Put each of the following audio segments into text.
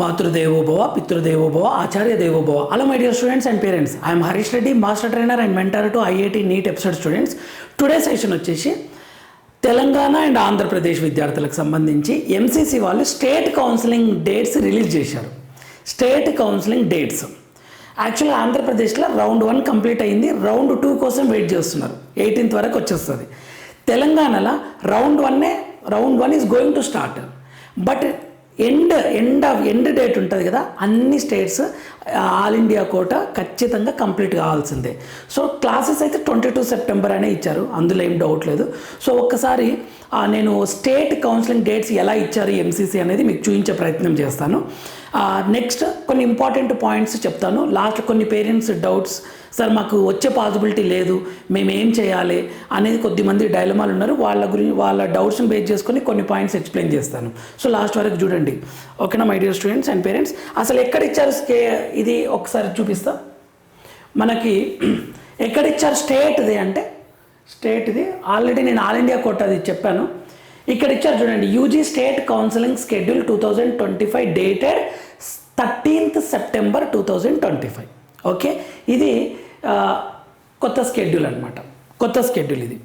మాతృదేవోభవ పితృదేవోభవ ఆచార్య దేవోభవ hello my dear students and parents I'm Harish Reddy master trainer and mentor to IIT NEET episode students today session వచ్చేసి Telangana and Andhra Pradesh విద్యార్థులకు సంబంధించి MCC వాళ్ళు state counselling dates release చేశారు. State counselling dates యాక్చువల్గా ఆంధ్రప్రదేశ్లో రౌండ్ వన్ కంప్లీట్ అయింది. Round two కోసం wait చేస్తున్నారు. ఎయిటీన్త్ వరకు వచ్చేస్తుంది. తెలంగాణలో రౌండ్ వన్నే round one is going to start but end end of end date ఉంటుంది కదా అన్ని స్టేట్స్ ఆల్ ఇండియా కోట ఖచ్చితంగా కంప్లీట్ కావాల్సిందే. సో క్లాసెస్ అయితే ట్వంటీ టూ సెప్టెంబర్ అనే ఇచ్చారు అందులో ఏం డౌట్ లేదు. సో ఒక్కసారి నేను స్టేట్ కౌన్సిలింగ్ డేట్స్ ఎలా ఇచ్చారు ఎంసీసీ అనేది మీకు చూపించే ప్రయత్నం చేస్తాను. నెక్స్ట్ కొన్ని ఇంపార్టెంట్ పాయింట్స్ చెప్తాను. లాస్ట్ కొన్ని పేరెంట్స్ డౌట్స్ సార్ మాకు వచ్చే పాసిబిలిటీ లేదు. మేము ఏం చేయాలి? అనేది కొద్దిమంది డైలమాలు ఉన్నారు. వాళ్ళ గురించి వాళ్ళ డౌట్స్ని బేస్ చేసుకొని కొన్ని పాయింట్స్ ఎక్స్ప్లెయిన్ చేస్తాను. సో లాస్ట్ వరకు చూడండి. ఓకేనా my dear students and parents అసలు ఎక్కడ ఇచ్చారు స్కే ఇది ఒకసారి చూపిస్తా. మనకి ఎక్కడ ఇచ్చారు స్టేట్ది అంటే స్టేట్ది ఆల్రెడీ నేను ఆల్ ఇండియా కోటాది చెప్పాను. ఇక్కడ ఇచ్చారు చూడండి UG state counselling schedule two thousand twenty five dated thirteenth September two thousand twenty five okay ఇది కొత్త స్కెడ్యూల్ అనమాట కొత్త స్కెడ్యూల్ ఇది.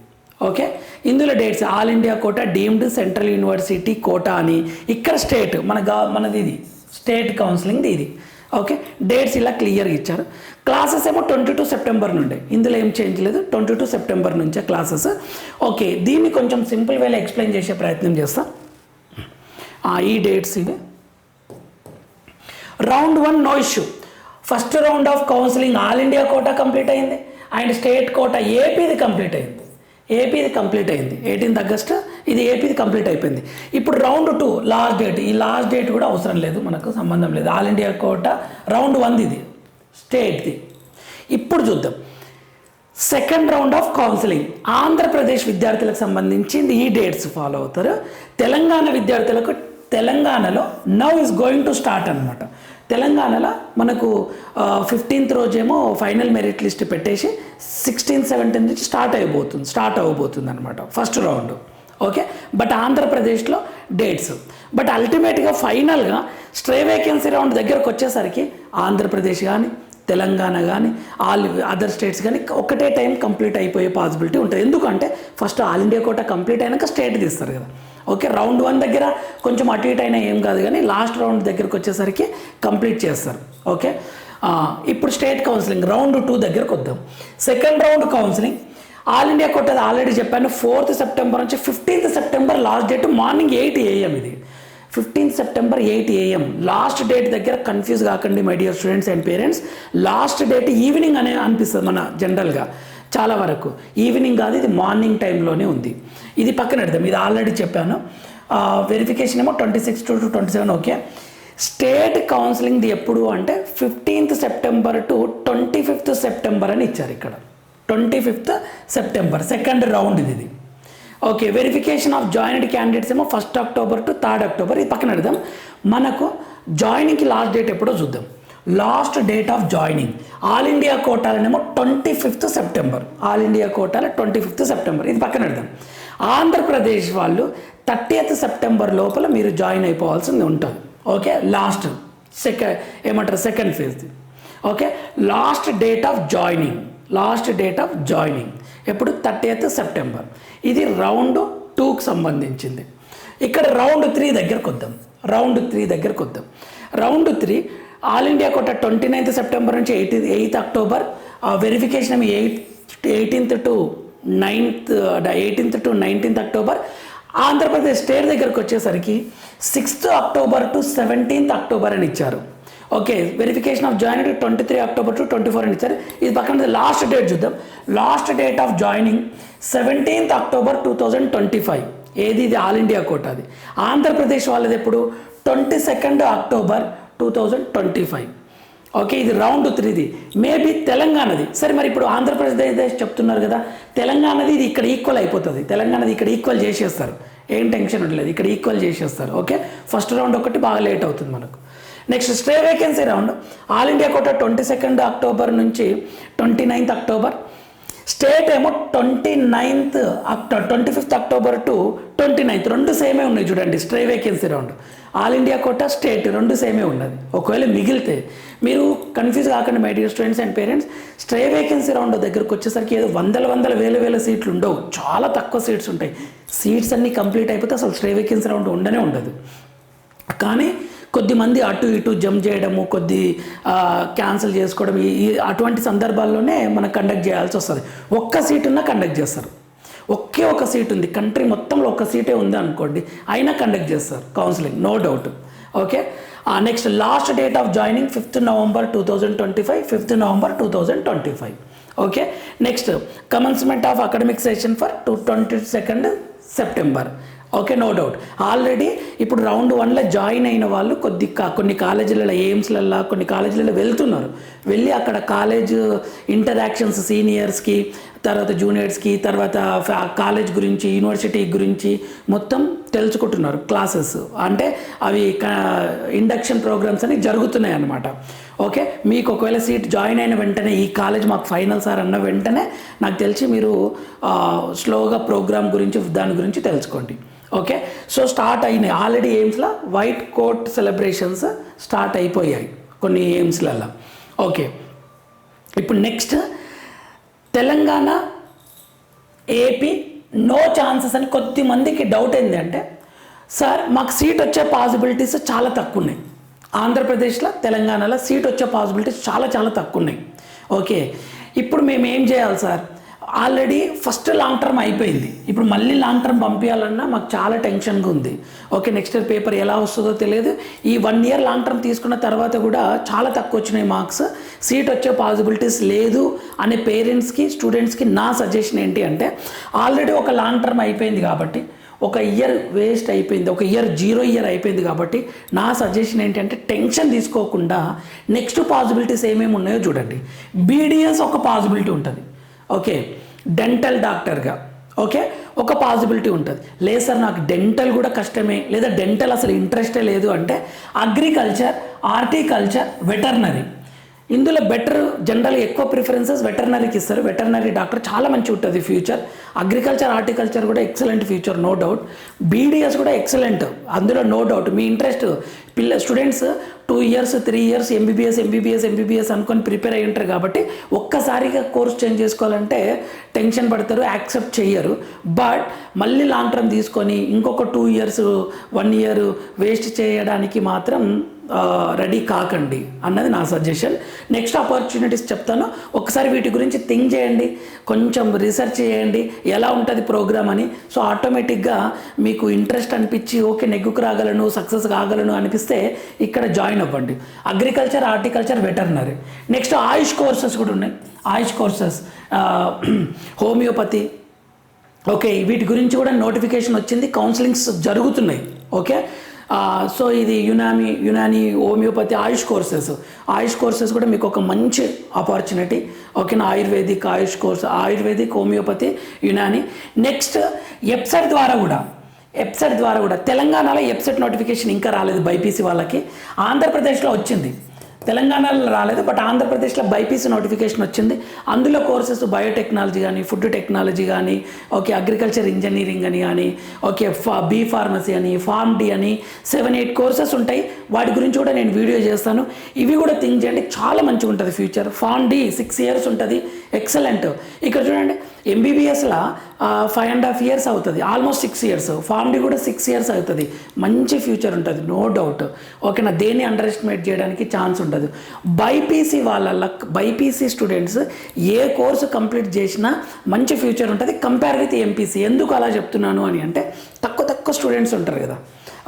ఓకే ఇందులో dates all India quota deemed central university quota అని ఇక్కడ స్టేట్ మన గా మనది ఇది. స్టేట్ కౌన్సిలింగ్ది ఇది. ఓకే డేట్స్ ఇలా క్లియర్గా ఇచ్చారు. క్లాసెస్ ఏమో ట్వంటీ టూ సెప్టెంబర్ నుండి. ఇందులో ఏం చేంజ్ లేదు. ట్వంటీ టూ సెప్టెంబర్ నుంచే క్లాసెస్ ఓకే దీన్ని కొంచెం సింపుల్ వేలో ఎక్స్ప్లెయిన్ చేసే ప్రయత్నం చేస్తాం. ఈ డేట్స్ ఇవి. Round one no issue first round of counselling all India quota complete అయింది. అండ్ స్టేట్ కోటా ఏపీది కంప్లీట్ అయింది. ఏపీది కంప్లీట్ అయింది. ఎయిటీన్త్ ఆగస్ట్ ఇది ఏపీది కంప్లీట్ అయిపోయింది. ఇప్పుడు రౌండ్ టూ లాస్ట్ డేట్ ఈ లాస్ట్ డేట్ కూడా అవసరం లేదు. మనకు సంబంధం లేదు. All India quota round one ఇది. స్టేట్ది ఇప్పుడు చూద్దాం. Second round of counselling Andhra Pradesh విద్యార్థులకు సంబంధించి ఈ డేట్స్ ఫాలో అవుతారు. తెలంగాణ విద్యార్థులకు తెలంగాణలో now is going to start అనమాట తెలంగాణలో మనకు ఫిఫ్టీన్త్ రోజేమో ఫైనల్ మెరిట్ లిస్ట్ పెట్టేసి సిక్స్టీన్త్ సెవెంటీన్త్ నుంచి స్టార్ట్ అయిపోతుంది స్టార్ట్ అవ్వబోతుంది అనమాట ఫస్ట్ రౌండ్ ఓకే? బట్ ఆంధ్రప్రదేశ్లో డేట్స్ బట్ అల్టిమేట్గా ఫైనల్గా స్ట్రే వేకెన్సీ రౌండ్ దగ్గరకు వచ్చేసరికి ఆంధ్రప్రదేశ్ కానీ తెలంగాణ కానీ ఆల్ అదర్ స్టేట్స్ కానీ ఒకటే టైం కంప్లీట్ అయిపోయే పాసిబిలిటీ ఉంటుంది. ఎందుకంటే first all India quota complete అయినాక స్టేట్ తీస్తారు కదా. ఓకే? రౌండ్ వన్ దగ్గర కొంచెం అటు ఇటు అయినా ఏం కాదు కానీ లాస్ట్ రౌండ్ దగ్గరకు వచ్చేసరికి కంప్లీట్ చేస్తారు. ఓకే? ఇప్పుడు స్టేట్ కౌన్సిలింగ్ రౌండ్ టూ దగ్గరకు వద్దాం. Second round counselling all India కొట్టది already చెప్పాను. ఫోర్త్ సెప్టెంబర్ నుంచి fifteenth September last date morning eight AM ఇది. Fifteenth September eight AM. Last date దగ్గర కన్ఫ్యూజ్ కాకండి my dear students and parents last date evening అనే అనిపిస్తుంది మన జనరల్గా చాలా వరకు. ఈవినింగ్ కాదు ఇది మార్నింగ్ టైంలోనే ఉంది. ఇది పక్కన పెడదాం. ఇది ఆల్రెడీ చెప్పాను. వెరిఫికేషన్ ఏమో twenty six to twenty seven okay state కౌన్సిలింగ్ది ఎప్పుడు అంటే fifteenth September to twenty fifth September అని ఇచ్చారు ఇక్కడ. Twenty fifth September second round ఇది ఇది. Okay verification of joined candidates ఏమో first October to third October ఇది పక్కన పెడదాం. మనకు జాయినింగ్కి లాస్ట్ డేట్ ఎప్పుడో చూద్దాం. Last date of joining all India కోటాలనేమో twenty fifth September. All India కోటాల twenty fifth September. ఇది పక్కన పెడదాం. ఆంధ్రప్రదేశ్ వాళ్ళు థర్టీయత్ సెప్టెంబర్ లోపల మీరు జాయిన్ అయిపోవాల్సింది ఉంటుంది. ఓకే లాస్ట్ సెకండ్ ఏమంటారు? Second phase okay last date of joining last date of joining. ఎప్పుడు? Thirtieth September. ఇది రౌండ్ టూకి సంబంధించింది. ఇక్కడ రౌండ్ త్రీ దగ్గరకు వద్దాం. రౌండ్ త్రీ దగ్గరకు వద్దాం. Round three all India quota twenty ninth September నుంచి eighth eighth October. Verification eighth eighteenth to ninth eighteenth to nineteenth October. Andhra Pradesh state దగ్గరకు వచ్చేసరికి sixth October to seventeenth October అని ఇచ్చారు. Okay verification of joining twenty three October to twenty four అని ఇచ్చారు ఇది పక్కన last date చూద్దాం. Last date of joining seventeenth October two thousand twenty five ఏది ఇది? ఆల్ ఇండియా కోట అది. ఆంధ్రప్రదేశ్ వాళ్ళది ఎప్పుడు? Twenty second October two thousand twenty five okay ఇది. రౌండ్ త్రీది మేబీ తెలంగాణది. సరే మరి ఇప్పుడు ఆంధ్రప్రదేశ్ చెప్తున్నారు కదా తెలంగాణది ఇది ఇక్కడ ఈక్వల్ అయిపోతుంది. తెలంగాణది ఇక్కడ ఈక్వల్ చేసేస్తారు. ఏం టెన్షన్ ఉండలేదు ఇక్కడ ఈక్వల్ చేసేస్తారు. ఓకే ఫస్ట్ రౌండ్ ఒకటి బాగా లేట్ అవుతుంది మనకు. Next stray vacancy round all India quota twenty second October నుంచి ట్వంటీ నైన్త్ అక్టోబర్ స్టేట్ ఏమో twenty ninth October twenty fifth October to twenty ninth రెండు సేమే ఉన్నాయి చూడండి stray vacancy round all India quota state రెండు సేమే ఉన్నది. ఒకవేళ మిగిలితే మీరు కన్ఫ్యూజ్ కాకండి my dear students and parents stray vacancy round దగ్గరకు వచ్చేసరికి ఏదో వందల వందల వేల వేల సీట్లు ఉండవు. చాలా తక్కువ సీట్స్ ఉంటాయి. సీట్స్ అన్నీ కంప్లీట్ అయిపోతే అసలు స్ట్రే వేకెన్సీ రౌండ్ ఉండనే ఉండదు. కానీ కొద్దిమంది అటు ఇటు జంప్ చేయడము కొద్ది క్యాన్సిల్ చేసుకోవడం ఈ అటువంటి సందర్భాల్లోనే మనం కండక్ట్ చేయాల్సి వస్తుంది. ఒక్క సీటు ఉన్నా కండక్ట్ చేస్తారు. ఒకే ఒక సీట్ ఉంది. కంట్రీ మొత్తంలో ఒక్క సీటే ఉంది అనుకోండి అయినా కండక్ట్ చేస్తారు. Counselling no doubt okay next last date of joining fifth November two thousand twenty five fifth November two thousand twenty five okay next commencement of academic session for to twenty second September okay no doubt already ఇప్పుడు round వన్లో join అయిన వాళ్ళు కొద్ది కొన్ని కాలేజీలలో ఎయిమ్స్లల్లో కొన్ని కాలేజీలలో వెళ్తున్నారు. వెళ్ళి అక్కడ కాలేజ్ ఇంటరాక్షన్స్ సీనియర్స్కి తర్వాత జూనియర్స్కి తర్వాత ఫ్యా- కాలేజ్ గురించి యూనివర్సిటీ గురించి మొత్తం తెలుసుకుంటున్నారు క్లాసెస్ అంటే అవి ఇండక్షన్ ప్రోగ్రామ్స్ అని జరుగుతున్నాయి అన్నమాట. ఓకే మీకు ఒకవేళ సీట్ జాయిన్ అయిన వెంటనే ఈ కాలేజ్ మాకు ఫైనల్ సార్ అన్న వెంటనే నాకు తెలిసి మీరు స్లోగా ప్రోగ్రామ్ గురించి దాని గురించి తెలుసుకోండి. ఓకే సో స్టార్ట్ అయినాయి. ఆల్రెడీ ఎయిమ్స్లో వైట్ కోట్ సెలబ్రేషన్స్ స్టార్ట్ అయిపోయాయి కొన్ని ఎయిమ్స్లలో ఓకే ఇప్పుడు next Telangana AP no chances అని కొద్ది మందికి డౌట్ ఏంటంటే సార్ మాకు సీట్ వచ్చే పాసిబిలిటీస్ చాలా తక్కువ ఉన్నాయి ఆంధ్రప్రదేశ్లో తెలంగాణలో సీట్ వచ్చే పాసిబిలిటీస్ చాలా చాలా తక్కువ ఉన్నాయి ఓకే ఇప్పుడు మేము ఏం చేయాలి sir already first long term అయిపోయింది. ఇప్పుడు మళ్ళీ లాంగ్ టర్మ్ పంపించాలన్నా మాకు చాలా టెన్షన్గా ఉంది. ఓకే నెక్స్ట్ ఇయర్ పేపర్ ఎలా వస్తుందో తెలియదు. ఈ వన్ ఇయర్ లాంగ్ టర్మ్ తీసుకున్న తర్వాత కూడా చాలా తక్కువ వచ్చినాయి మార్క్స్. సీట్ వచ్చే పాసిబిలిటీస్ లేదు అనే పేరెంట్స్కి స్టూడెంట్స్కి నా సజెషన్ ఏంటి అంటే ఆల్రెడీ ఒక లాంగ్ టర్మ్ అయిపోయింది కాబట్టి ఒక ఇయర్ వేస్ట్ అయిపోయింది ఒక ఇయర్ జీరో ఇయర్ అయిపోయింది కాబట్టి నా సజెషన్ ఏంటంటే టెన్షన్ తీసుకోకుండా నెక్స్ట్ పాసిబిలిటీస్ ఏమేమి ఉన్నాయో చూడండి. బీడిఎస్ ఒక పాసిబిలిటీ ఉంటుంది. ఓకే డెంటల్ డాక్టర్గా ఓకే ఒక పాసిబిలిటీ ఉంటుంది. లేదు సార్ నాకు డెంటల్ కూడా కష్టమే. లేదా డెంటల్ అసలు ఇంట్రెస్టే లేదు అంటే అగ్రికల్చర్ హార్టికల్చర్ వెటర్నరీ ఇందులో బెటర్ జనరల్ ఎక్కువ ప్రిఫరెన్సెస్ వెటర్నరీకి ఇస్తారు. వెటర్నరీ డాక్టర్ చాలా మంచి ఉంటుంది ఫ్యూచర్ అగ్రికల్చర్ హార్టికల్చర్ కూడా excellent future no doubt BDS కూడా ఎక్సలెంట్ అందులో నో డౌట్ మీ ఇంట్రెస్ట్ పిల్ల students two years three years MBBS MBBS MBBS అనుకొని ప్రిపేర్ అయ్యి ఉంటారు కాబట్టి ఒక్కసారిగా కోర్స్ చేంజ్ చేసుకోవాలంటే టెన్షన్ పడతారు యాక్సెప్ట్ చేయరు బట్ మళ్ళీ లాంగ్ టర్మ్ తీసుకొని ఇంకొక two years one year waste చేయడానికి మాత్రం రెడీ కాకండి అన్నది నా సజెషన్. నెక్స్ట్ ఆపర్చునిటీస్ చెప్తాను. ఒకసారి వీటి గురించి థింక్ చేయండి. కొంచెం రీసెర్చ్ చేయండి. ఎలా ఉంటుంది ప్రోగ్రామ్ అని. సో ఆటోమేటిక్గా మీకు ఇంట్రెస్ట్ అనిపించి ఓకే నెగ్గుకు రాగలను సక్సెస్ కాగలను అనిపిస్తే ఇక్కడ జాయిన్ అవ్వండి. Agriculture horticulture veterinary next AYUSH courses కూడా ఉన్నాయి. ఆయుష్ కోర్సెస్ హోమియోపతి ఓకే వీటి గురించి కూడా నోటిఫికేషన్ వచ్చింది. కౌన్సిలింగ్స్ జరుగుతున్నాయి. ఓకే సో ఇది Unani Unani homeopathy AYUSH courses. AYUSH courses కూడా మీకు ఒక మంచి ఆపర్చునిటీ ఓకేనా Ayurvedic AYUSH course Ayurvedic homeopathy Unani. Next website ద్వారా కూడా వెబ్సైట్ ద్వారా కూడా తెలంగాణలో వెబ్సైట్ నోటిఫికేషన్ ఇంకా రాలేదు బైపీసీ వాళ్ళకి. ఆంధ్రప్రదేశ్లో వచ్చింది. తెలంగాణలో రాలేదు బట్ ఆంధ్రప్రదేశ్లో బైపీసీ నోటిఫికేషన్ వచ్చింది. అందులో కోర్సెస్ బయోటెక్నాలజీ కానీ ఫుడ్ టెక్నాలజీ కానీ ఓకే అగ్రికల్చర్ ఇంజనీరింగ్ అని కానీ ఓకే ఫా బీ ఫార్మసీ అని ఫార్మ్ డి అని సెవెన్ ఎయిట్ కోర్సెస్ ఉంటాయి. వాటి గురించి కూడా నేను వీడియో చేస్తాను. ఇవి కూడా థింక్ చేయండి చాలా మంచిగా ఉంటుంది future. Pharm D six years ఉంటుంది. ఎక్సలెంట్ ఇక్కడ చూడండి ఎంబీబీఎస్లో ఫైవ్ అండ్ హాఫ్ ఇయర్స్ అవుతుంది. Almost six years pharm D కూడా సిక్స్ ఇయర్స్ అవుతుంది. మంచి ఫ్యూచర్ ఉంటుంది నో డౌట్ ఓకేనా దేన్ని అండర్ ఎస్టిమేట్ చేయడానికి ఛాన్స్ ఉండదు బైపీసీ వాళ్ళ బైపీసీ స్టూడెంట్స్ ఏ కోర్సు కంప్లీట్ చేసినా మంచి ఫ్యూచర్ ఉంటుంది. కంపేర్ విత్ ఎంపీసీ ఎందుకు అలా చెప్తున్నాను అని అంటే తక్కువ తక్కువ స్టూడెంట్స్ ఉంటారు కదా.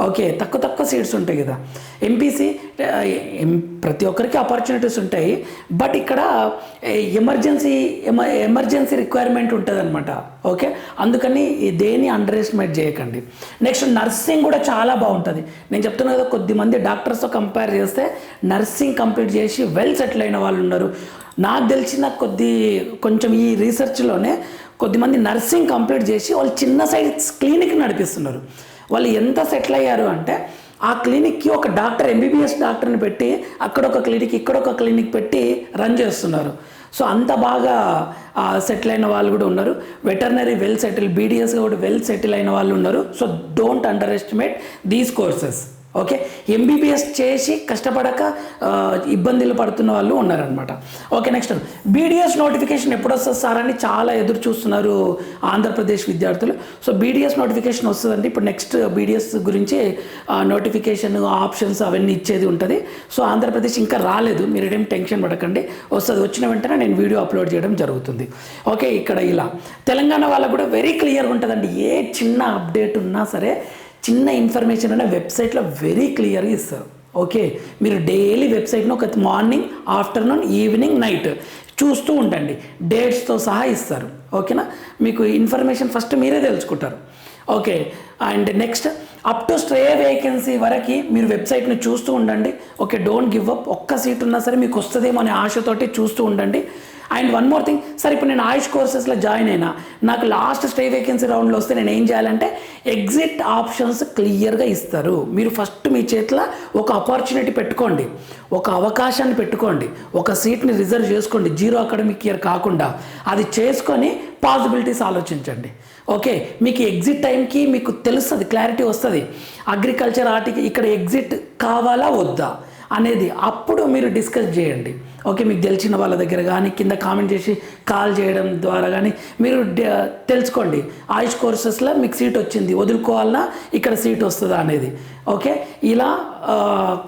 ఓకే తక్కువ తక్కువ సీట్స్ ఉంటాయి కదా. ఎంపీసీ ప్రతి ఒక్కరికి ఆపర్చునిటీస్ ఉంటాయి. బట్ ఇక్కడ ఎమర్జెన్సీ ఎమర్జెన్సీ రిక్వైర్మెంట్ ఉంటుంది అనమాట ఓకే? అందుకని దేని అండర్ ఎస్టిమేట్ చేయకండి. నెక్స్ట్ నర్సింగ్ కూడా చాలా బాగుంటుంది. నేను చెప్తున్నా కదా కొద్దిమంది డాక్టర్స్తో కంపేర్ చేస్తే నర్సింగ్ కంప్లీట్ చేసి వెల్ సెటిల్ అయిన వాళ్ళు ఉన్నారు. నాకు తెలిసిన కొద్ది కొంచెం ఈ రీసెర్చ్లోనే కొద్దిమంది నర్సింగ్ కంప్లీట్ చేసి వాళ్ళు చిన్న సైజ్ క్లినిక్ నడిపిస్తున్నారు. వాళ్ళు ఎంత సెటిల్ అయ్యారు అంటే ఆ క్లినిక్కి ఒక డాక్టర్ ఎంబీబీఎస్ డాక్టర్ని పెట్టి అక్కడ ఒక క్లినిక్ ఇక్కడ ఒక క్లినిక్ పెట్టి రన్ చేస్తున్నారు. సో అంత బాగా సెటిల్ అయిన వాళ్ళు కూడా ఉన్నారు. వెటర్నరీ వెల్ సెటిల్ బీడిఎస్గా కూడా వెల్ సెటిల్ అయిన వాళ్ళు ఉన్నారు. So don't underestimate these courses okay? MBBS చేసి కష్టపడక ఇబ్బందులు పడుతున్న వాళ్ళు ఉన్నారనమాట ఓకే నెక్స్ట్. బీడిఎస్ నోటిఫికేషన్ ఎప్పుడు వస్తుంది సార్ అని చాలా ఎదురు చూస్తున్నారు ఆంధ్రప్రదేశ్ విద్యార్థులు. సో బీడిఎస్ నోటిఫికేషన్ వస్తుందండి. ఇప్పుడు నెక్స్ట్ బీడిఎస్ గురించి నోటిఫికేషన్ ఆప్షన్స్ అవన్నీ ఇచ్చేది ఉంటుంది. సో ఆంధ్రప్రదేశ్ ఇంకా రాలేదు. మీరు ఏం టెన్షన్ పడకండి. వస్తుంది. వచ్చిన వెంటనే నేను వీడియో అప్లోడ్ చేయడం జరుగుతుంది. ఓకే ఇక్కడ ఇలా. తెలంగాణ వాళ్ళకు కూడా వెరీ క్లియర్గా ఉంటుందండి. ఏ చిన్న అప్డేట్ ఉన్నా సరే చిన్న ఇన్ఫర్మేషన్ అనే వెబ్సైట్లో వెరీ క్లియర్గా ఇస్తారు ఓకే మీరు డైలీ వెబ్సైట్ను ఒక మార్నింగ్ ఆఫ్టర్నూన్ ఈవినింగ్ నైట్ చూస్తూ ఉండండి. డేట్స్తో సహా ఇస్తారు. ఓకేనా మీకు ఇన్ఫర్మేషన్ ఫస్ట్ మీరే తెలుసుకుంటారు. Okay and next up to stray vacancy వరకు మీరు వెబ్సైట్ని చూస్తూ ఉండండి. ఓకే డోంట్ గివ్ అప్ ఒక్క సీట్ ఉన్నా సరే మీకు వస్తుందేమో అనే ఆశతోటి చూస్తూ ఉండండి. And one more thing sir ఇప్పుడు నేను ఆయుష్ కోర్సెస్లో జాయిన్ అయినా నాకు లాస్ట్ స్టే వేకెన్సీ రౌండ్లో వస్తే నేను ఏం చేయాలంటే ఎగ్జిట్ ఆప్షన్స్ క్లియర్గా ఇస్తారు. మీరు ఫస్ట్ మీ చేతిలో ఒక ఆపర్చునిటీ పెట్టుకోండి. ఒక అవకాశాన్ని పెట్టుకోండి. ఒక సీట్ని రిజర్వ్ చేసుకోండి. జీరో అకాడమిక్ ఇయర్ కాకుండా. అది చేసుకొని పాసిబిలిటీస్ ఆలోచించండి. ఓకే మీకు ఎగ్జిట్ టైంకి మీకు తెలుస్తుంది క్లారిటీ వస్తుంది. అగ్రికల్చర్ ఆర్టికి ఇక్కడ ఎగ్జిట్ కావాలా వద్దా? అనేది అప్పుడు మీరు డిస్కస్ చేయండి. ఓకే మీకు తెలిసిన వాళ్ళ దగ్గర కానీ కింద కామెంట్ చేసి కాల్ చేయడం ద్వారా కానీ మీరు తెలుసుకోండి. ఆయుష్ కోర్సెస్లో మీకు సీట్ వచ్చింది. వదులుకోవాలన్నా ఇక్కడ సీట్ వస్తుందా అనేది. ఓకే ఇలా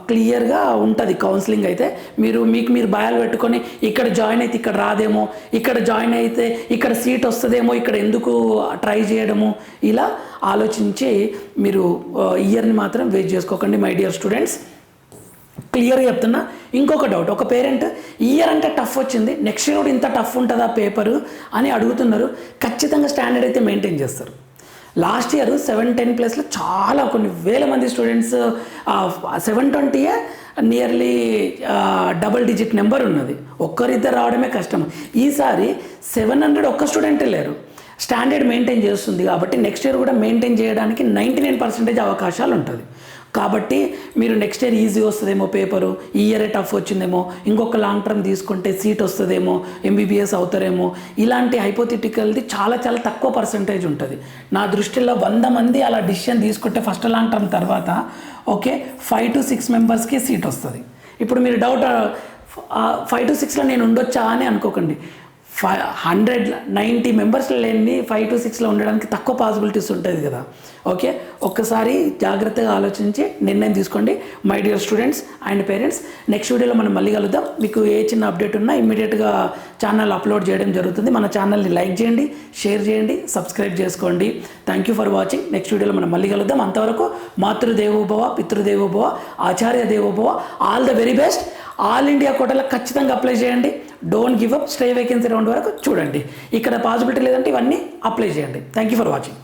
క్లియర్గా ఉంటుంది కౌన్సిలింగ్ అయితే. మీరు మీకు మీరు భయాలు పెట్టుకొని ఇక్కడ జాయిన్ అయితే ఇక్కడ రాదేమో ఇక్కడ జాయిన్ అయితే ఇక్కడ సీట్ వస్తుందేమో ఇక్కడ ఎందుకు ట్రై చేయడము ఇలా ఆలోచించి మీరు ఇయర్ని మాత్రం వేస్ట్ చేసుకోకండి మై డియర్ స్టూడెంట్స్. క్లియర్గా చెప్తున్నా. ఇంకొక డౌట్ ఒక పేరెంట్ ఇయర్ అంటే టఫ్ వచ్చింది నెక్స్ట్ ఇయర్ కూడా ఇంత టఫ్ ఉంటుందా పేపరు అని అడుగుతున్నారు. ఖచ్చితంగా స్టాండర్డ్ అయితే మెయింటైన్ చేస్తారు. లాస్ట్ ఇయర్ సెవెన్ టెన్ ప్లస్లో చాలా కొన్ని వేల మంది స్టూడెంట్స్ సెవెన్ ట్వంటీయే నియర్లీ డబుల్ డిజిట్ నెంబర్ ఉన్నది. ఒక్కరిద్దరు రావడమే కష్టం. ఈసారి సెవెన్ హండ్రెడ్ ఒక్క స్టూడెంటే లేరు. స్టాండర్డ్ మెయింటైన్ చేస్తుంది కాబట్టి నెక్స్ట్ ఇయర్ కూడా మెయింటైన్ చేయడానికి నైంటీ నైన్ పర్సెంటేజ్ అవకాశాలు ఉంటుంది. కాబట్టి మీరు నెక్స్ట్ ఇయర్ ఈజీ వస్తుందేమో పేపరు ఈ ఇయరే టఫ్ వచ్చిందేమో ఇంకొక లాంగ్ టర్మ్ తీసుకుంటే సీట్ వస్తుందేమో ఎంబీబీఎస్ అవుతారేమో ఇలాంటి హైపోథిటికల్ది చాలా చాలా తక్కువ పర్సంటేజ్ ఉంటుంది. నా దృష్టిలో వంద మంది అలా డిసిషన్ తీసుకుంటే ఫస్ట్ లాంగ్ టర్మ్ తర్వాత ఓకే ఫైవ్ టు సిక్స్ మెంబర్స్కి సీట్ వస్తుంది. ఇప్పుడు మీరు డౌట్ ఫైవ్ టు సిక్స్లో నేను ఉండొచ్చా అని అనుకోకండి. ఫైవ్ హండ్రెడ్ నైంటీ మెంబర్స్ లేని ఫైవ్ టు సిక్స్లో ఉండడానికి తక్కువ పాసిబిలిటీస్ ఉంటుంది కదా. ఓకే ఒక్కసారి జాగ్రత్తగా ఆలోచించి నిర్ణయం తీసుకోండి. My dear students and parents next వీడియోలో మనం మళ్ళీ కలుద్దాం. మీకు ఏ చిన్న అప్డేట్ ఉన్నా ఇమీడియట్గా ఛానల్ అప్లోడ్ చేయడం జరుగుతుంది. మన ఛానల్ని లైక్ చేయండి షేర్ చేయండి సబ్స్క్రైబ్ చేసుకోండి. Thank you for watching next వీడియోలో మనం మళ్ళీ కలుద్దాం. అంతవరకు మాతృదేవోభవ పితృదేవోభవ ఆచార్య దేవోభవ all the very best all India కోటలో ఖచ్చితంగా అప్లై చేయండి. Don't give up stay vacancy round వరకు చూడండి. ఇక్కడ పాసిబిలిటీ లేదంటే ఇవన్నీ అప్లై చేయండి. Thank you for watching